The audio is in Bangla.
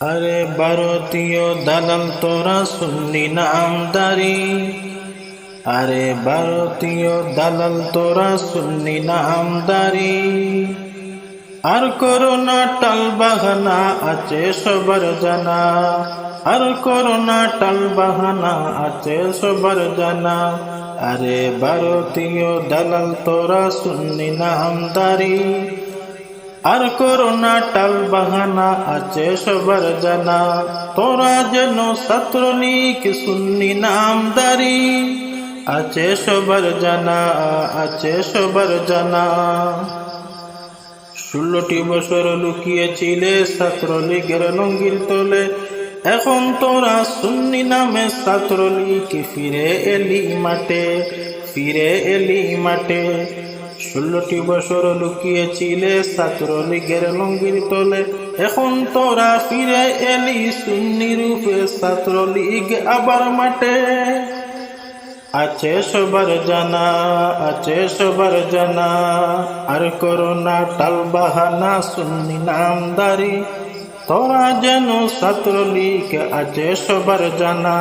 আরে ভারতীয় দালাল, তোরা সুন্নি নামদারি আরে ভারতীয় দালাল, তোরা সুন্নি নামদারি আর করোনা টাল বাহানা আছে সবার জানা। আর করোনা টাল বাহানা আছে সবার জানা। আরে ভারতীয় দালাল, তোরা সুন্নি নামদারি আর করোনা টাল বাহানা আছে সবার জানা। তোরা যেন ছাত্রলীগ সুন্নি নামদারি আছে সবার জানা, আছে সবার জানা। ষোলোটি বছর লুকিয়েছিলে ছাত্রলীগের লঙ্গির তোলে। এখন তোরা সুন্নি নামে ছাত্রলীগ ফিরে এলি মাঠে, ফিরে এলি মাঠে। ষোলোটি বছর লুকিয়েছিলে ছাত্রলীগের লঙ্গির তলে। এখন তোরা ফিরে এলি সুন্নি রূপে ছাত্রলীগ আবার মাঠে। আছে সবার জানা, আছে সবার জানা, আর করোনা টাল বাহানা সুন্নি নামদারি। তোরা যেন ছাত্রলীগ আছে সবার জানা।